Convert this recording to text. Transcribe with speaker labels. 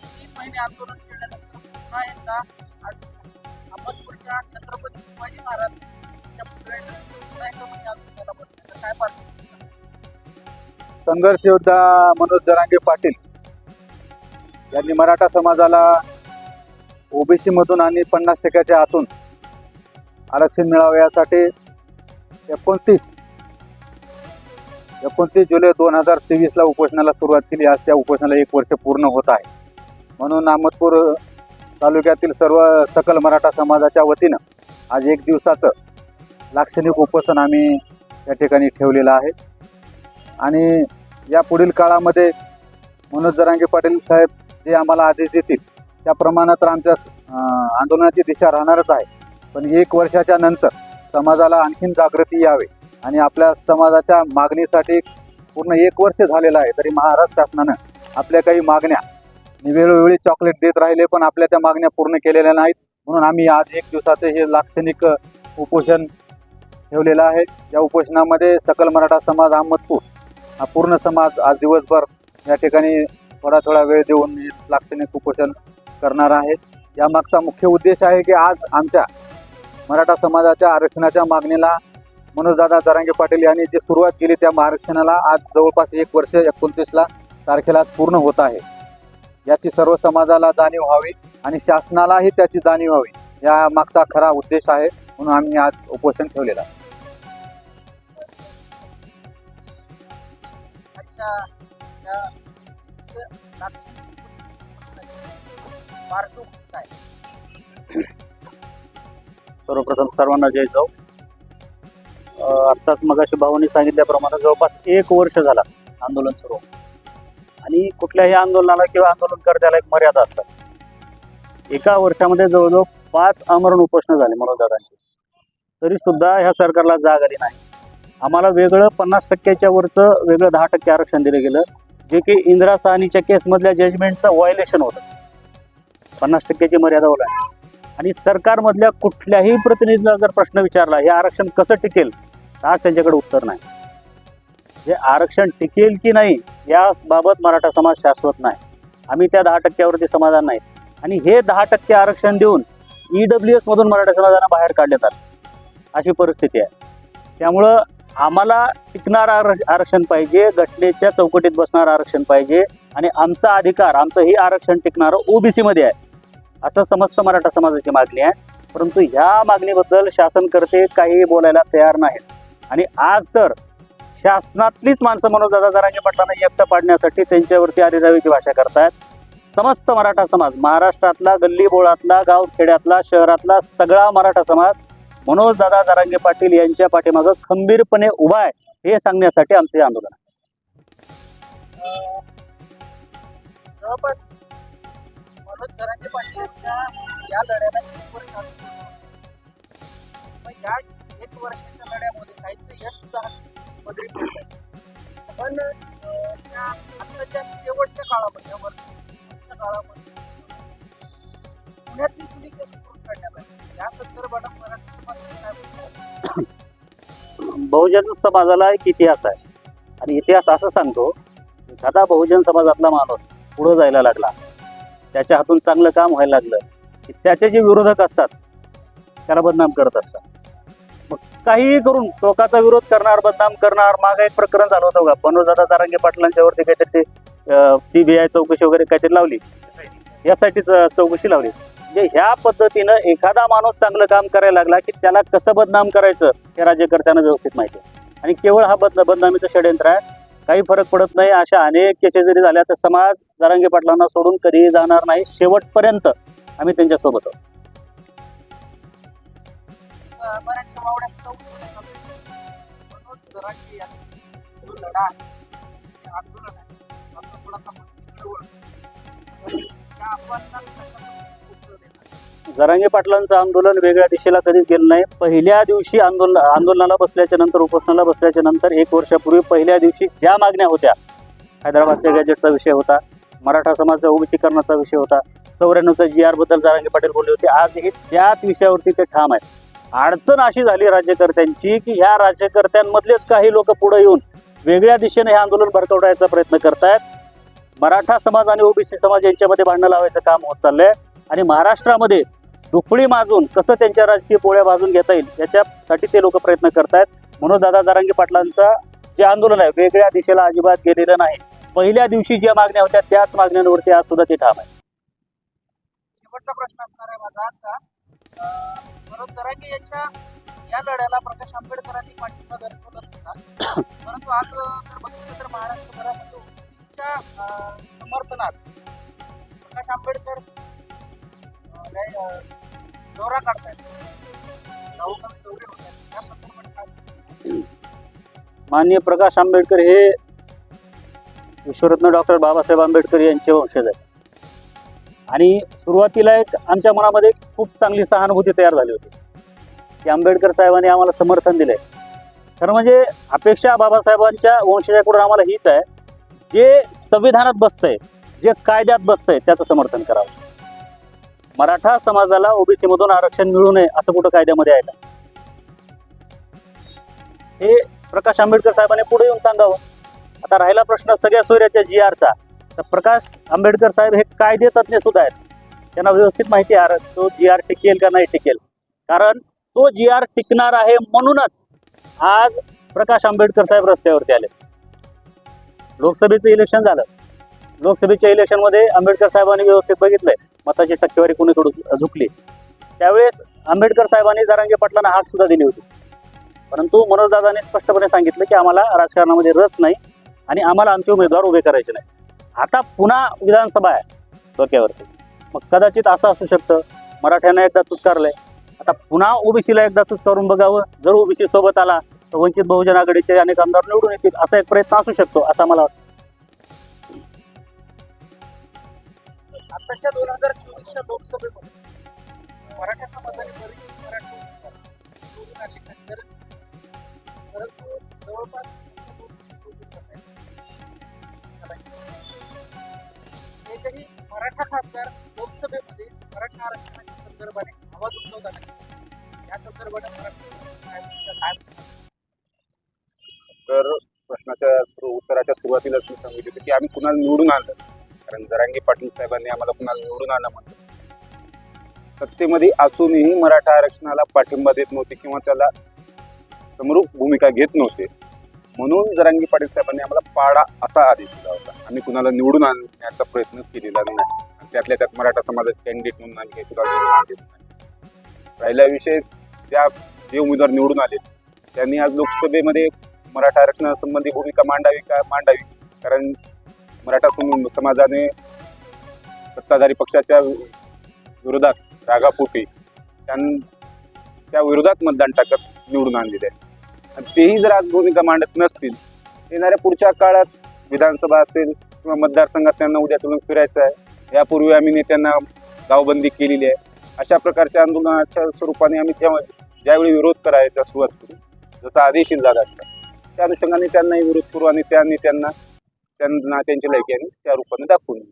Speaker 1: जवळपास तीन महिने आंदोलन केल्यानंतर पुन्हा एकदा आज अहमदपूरच्या छत्रपती शिवाजी महाराज
Speaker 2: संघर्ष योद्धा मनोज जरांगे पाटील यांनी मराठा समाजाला ओबीसी मधून आणि पन्नास टक्क्याच्या आतून आरक्षण मिळावं यासाठी एकोणतीस एकोणतीस जुलै दोन हजार तेवीसला उपोषणाला सुरुवात केली. आज त्या उपोषणाला एक वर्ष पूर्ण होत आहे. म्हणून अहमदपूर तालुक्यातील सर्व सकल मराठा समाजाच्या वतीनं आज एक दिवसाचं लाक्षणिक उपोषण आम्ही या ठिकाणी ठेवलेलं आहे. आणि या पुढील काळामध्ये मनोज जरांगे पाटील साहेब जे आम्हाला आदेश देतील त्याप्रमाणे तर आमच्या आंदोलनाची दिशा राहणारच आहे. पण एक वर्षाच्या नंतर समाजाला आणखीन जागृती यावे आणि आपल्या समाजाच्या मागणीसाठी पूर्ण एक वर्ष झालेलं आहे तरी महाराष्ट्र शासनानं आपल्या काही मागण्या आणि वेळोवेळी चॉकलेट देत राहिले पण आपल्या त्या मागण्या पूर्ण केलेल्या नाहीत. म्हणून आम्ही आज एक दिवसाचे हे लाक्षणिक उपोषण ठेवलेलं आहे. या उपोषणामध्ये सकल मराठा समाज अहमदपूर हा पूर्ण समाज आज दिवसभर या ठिकाणी थोडा थोडा वेळ देऊन हे लाक्षणिक उपोषण करणार आहे. यामागचा मुख्य उद्देश आहे की आज आमच्या मराठा समाजाच्या आरक्षणाच्या मागणीला मनोजदादा जरांगे पाटील यांनी जी सुरुवात केली त्या आरक्षणाला आज जवळपास एक वर्ष एकोणतीसला तारखेला आज पूर्ण होत आहे. याची सर्व समाजाला जाणीव व्हावी आणि शासनालाही त्याची जाणीव व्हावी या मागचा खरा उद्देश आहे म्हणून आम्ही आज उपोषण ठेवलेला आहे.
Speaker 3: सर्वप्रथम सर्वांना जय जाऊ. आत्ताच मगाशी भाऊनी सांगितल्याप्रमाणे जवळपास एक वर्ष झाला आंदोलन सुरू. आणि कुठल्याही आंदोलनाला किंवा आंदोलनकर्त्याला एक मर्यादा असतात. एका वर्षामध्ये जवळजवळ पाच आमरण उपोषणं झाले मनोजदादांची तरी सुद्धा ह्या सरकारला जाग आली नाही. आम्हाला वेगळं पन्नास टक्क्याच्या वरचं वेगळं दहा टक्के आरक्षण दिलं गेलं जे की इंदिरा साहनीच्या केसमधल्या जजमेंटचं व्हायलेशन होतं. पन्नास टक्क्याची मर्यादा ओलांडली. आणि सरकारमधल्या कुठल्याही प्रतिनिधीला जर प्रश्न विचारला हे आरक्षण कसं टिकेल? तर आज त्यांच्याकडे उत्तर नाही. हे आरक्षण टिकेल की नाही याबाबत मराठा समाज शाश्वत नाही. आम्ही त्या दहा टक्क्यावरती समाधान नाही. आणि हे दहा टक्के आरक्षण देऊन ई डब्ल्यू एस मधून मराठा समाजाला बाहेर काढण्यात आलं. अशी परिस्थिती आहे. त्यामुळं आम्हाला टिकणारं आर- आरक्षण पाहिजे घटनेच्या चौकटीत बसणारं आरक्षण पाहिजे आणि आमचा अधिकार आमचं हे आरक्षण टिकणारं ओबीसीमध्ये आहे. असं समस्त मराठा समाजाची मागणी आहे. परंतु ह्या मागणीबद्दल शासनकर्ते काही बोलायला तयार नाहीत आणि आज तर शासनातलीच माणसं मनोजदादा जरांगे पाटलांना व्यक्त पाडण्यासाठी त्यांच्यावरती आरिरावीची भाषा करतायत समस्त मराठा समाज महाराष्ट्रातला गल्ली बोळातला गाव खेड्यातला शहरातला सगळा मराठा समाज मनोजदादा दारांगे पाटील यांच्या पाठीमागं खंबीरपणे उभा आहे हे सांगण्यासाठी आमचे हे आंदोलन आहे.
Speaker 1: जवळपास मनोज पाटील यांच्या या लढ्याला एक वर्ष आलं. मग या एक वर्षाच्या लढ्यामध्ये काहीच यश सुद्धा पडलंय. पण अं, आत्ताच्या शेवटच्या काळामध्ये या वर्षाच्या काळामध्ये पुण्यातली कुणी केस करून काढण्यात आली या संदर्भात मराठी समाजाने काय
Speaker 3: बहुजन समाजाला एक इतिहास आहे. आणि इतिहास असं सांगतो एखादा बहुजन समाजातला माणूस पुढं जायला लागला. त्याच्या हातून चांगलं काम व्हायला लागलं. की त्याचे जे विरोधक असतात त्याला बदनाम करत असतात. काहीही करून टोकाचा विरोध करणार बदनाम करणार मागे एक प्रकरण झालं होतं का मनोजदादा जारांगे पाटलांच्यावरती काहीतरी ते सीबीआय चौकशी वगैरे काहीतरी लावली. यासाठीच चौकशी लावली. म्हणजे ह्या पद्धतीनं एखादा माणूस चांगलं काम करायला लागला की त्याला कसं बदनाम करायचं हे राज्यकर्त्यांना व्यवस्थित माहिती आहे. आणि केवळ हा बद बदनामीचं षडयंत्र आहे. काही फरक पडत नाही. अशा अनेक केसेस जरी झाल्या तर समाज जरांगे पाटलांना सोडून कधीही जाणार नाही. शेवटपर्यंत आम्ही त्यांच्यासोबत आहोत.
Speaker 1: बऱ्याचशा वावड्या सुद्धा उठवल्या जातात. मनोज जरांगे यांचा जो लढा आहे, आंदोलन आहे, थोडासा त्या?
Speaker 3: जरांगे पाटलांचं आंदोलन वेगळ्या दिशेला कधीच गेलं नाही. पहिल्या दिवशी आंदोलन आंदोलनाला बसल्याच्या नंतर उपोषणाला बसल्याच्या नंतर एक वर्षापूर्वी पहिल्या दिवशी ज्या मागण्या होत्या हैदराबादच्या गॅजेटचा विषय होता मराठा समाजाचा ओबीसीकरणाचा विषय होता चौऱ्याण्णवचा जी आरबद्दल जरांगे पाटील बोलले होते. आजही त्याच विषयावरती ते ठाम आहेत. अडचण अशी झाली राज्यकर्त्यांची की ह्या राज्यकर्त्यांमधलेच काही लोक पुढे येऊन वेगळ्या दिशेने हे आंदोलन भरकवण्याचा प्रयत्न करतायत. मराठा समाज आणि ओबीसी समाज यांच्यामध्ये भांडणं लावायचं काम होत चाललंय आणि महाराष्ट्रामध्ये दुफळी माजून कसं त्यांच्या राजकीय पोळ्या भाजून घेता येईल याच्यासाठी ते लोक प्रयत्न करतायत. म्हणून दादा दारांगी पाटलांचा जे आंदोलन आहे वेगळ्या दिशेला अजिबात गेलेलं नाही. पहिल्या दिवशी ज्या मागण्या होत्या त्याच मागण्यांवरती आज सुद्धा ते ठाम आहे.
Speaker 1: शेवटचा प्रश्न असणार आहे माझा मनोज जरांगे यांच्या या लढ्याला प्रकाश आंबेडकरांनी पाठिंबा दर्शवला होता परंतु आज जर बघितलं तर महाराष्ट्रभरामध्ये ओबीसीच्या समर्थनात प्रकाश आंबेडकर दौरा काढतायत. राहुल गांधी दौरे होत आहेत. या संदर्भात
Speaker 3: माननीय प्रकाश आंबेडकर हे विश्वरत्न डॉक्टर बाबासाहेब आंबेडकर यांचे वंशज आहेत. आणि सुरुवातीला एक आमच्या मनामध्ये खूप चांगली सहानुभूती तयार झाली होती. की आंबेडकर साहेबांनी आम्हाला समर्थन दिलंय. खरं म्हणजे अपेक्षा बाबासाहेबांच्या वंशजाकडून आम्हाला हीच आहे. जे संविधानात बसतंय जे कायद्यात बसतंय त्याचं समर्थन करावं. मराठा समाजाला ओबीसीमधून आरक्षण मिळू नये असं कुठं कायद्यामध्ये आहे का? हे प्रकाश आंबेडकर साहेबांनी पुढे येऊन सांगावं. आता राहिला प्रश्न सगळ्या सोयऱ्याच्या जी आरचा तर प्रकाश आंबेडकर साहेब हे कायदे तज्ज्ञ सुद्धा आहेत त्यांना व्यवस्थित माहिती आहे. तो जी आर टिकेल का नाही टिकेल? कारण तो जी आर टिकणार आहे म्हणूनच आज प्रकाश आंबेडकर साहेब रस्त्यावरती आले. लोकसभेचं इलेक्शन झालं. लोकसभेच्या इलेक्शनमध्ये आंबेडकर साहेबांनी व्यवस्थित बघितलंय. मताची टक्केवारी कोणीकडून झुकली. त्यावेळेस आंबेडकर साहेबांनी जारंगे पाटलांना हाक सुद्धा दिली होती. परंतु मनोजदादांनी स्पष्टपणे सांगितलं की आम्हाला राजकारणामध्ये रस नाही आणि आम्हाला आमचे उमेदवार उभे करायचे नाही आता पुन्हा विधानसभा आहे डोक्यावरती. मग कदाचित असं असू शकतं. मराठ्यांना एकदा चुचकारलंय. आता पुन्हा ओबीसीला एकदा चुचकारून बघावं. जर ओबीसी सोबत आला तर वंचित बहुजन आघाडीचे अनेक आमदार निवडून येतील असा एक प्रयत्न असू शकतो असं मला वाटतं.
Speaker 1: आताच्या दोन हजार चोवीसच्या लोकसभेमध्ये मराठा समाजाने मराठी निवडून तर परंतु जवळपास मराठा खासदार लोकसभेमध्ये मराठा आरक्षणाच्या संदर्भाने आवाज उठवताना या संदर्भाने
Speaker 4: तर प्रश्नाच्या उत्तराच्या सुरुवातीलाच मी सांगितले होते की आम्ही कुणाला निवडून आणलं? कारण जरांगे पाटील साहेबांनी आम्हाला कुणाला निवडून आणलं म्हणलं. सत्तेमध्ये असूनही मराठा आरक्षणाला पाठिंबा देत नव्हते किंवा त्याला समरूप भूमिका घेत नव्हते. म्हणून जरांगी पाटील साहेबांनी आम्हाला पाडा असा आदेश दिला होता. आम्ही कुणाला निवडून आणण्याचा प्रयत्न केलेला नाही. त्यातल्या त्यात मराठा समाजाचे कॅन्डिडेट म्हणून आम्ही काही राहिला विषय त्या जे उमेदवार निवडून आले त्यांनी आज लोकसभेमध्ये मराठा आरक्षणासंबंधी भूमिका मांडावी का? मांडावी. कारण मराठा समाजाने सत्ताधारी पक्षाच्या विरोधात रागापोटी त्यां त्या विरोधात मतदान टाकत निवडून आणलेले आहे आणि तेही जर आज भूमिका मांडत नसतील येणाऱ्या पुढच्या काळात विधानसभा असेल किंवा मतदारसंघात त्यांना उद्या चलून फिरायचं आहे. यापूर्वी आम्ही नेत्यांना गावबंदी केलेली आहे. अशा प्रकारच्या आंदोलनाच्या स्वरूपाने आम्ही तेव्हा ज्यावेळी विरोध करायचा सुरुवात करू जसा आदेश येईल झाला त्या अनुषंगाने त्यांनाही विरोध करू आणि त्या नेत्यांना त्यांना त्यांची लायकी आम्ही त्या रूपाने दाखवून देऊ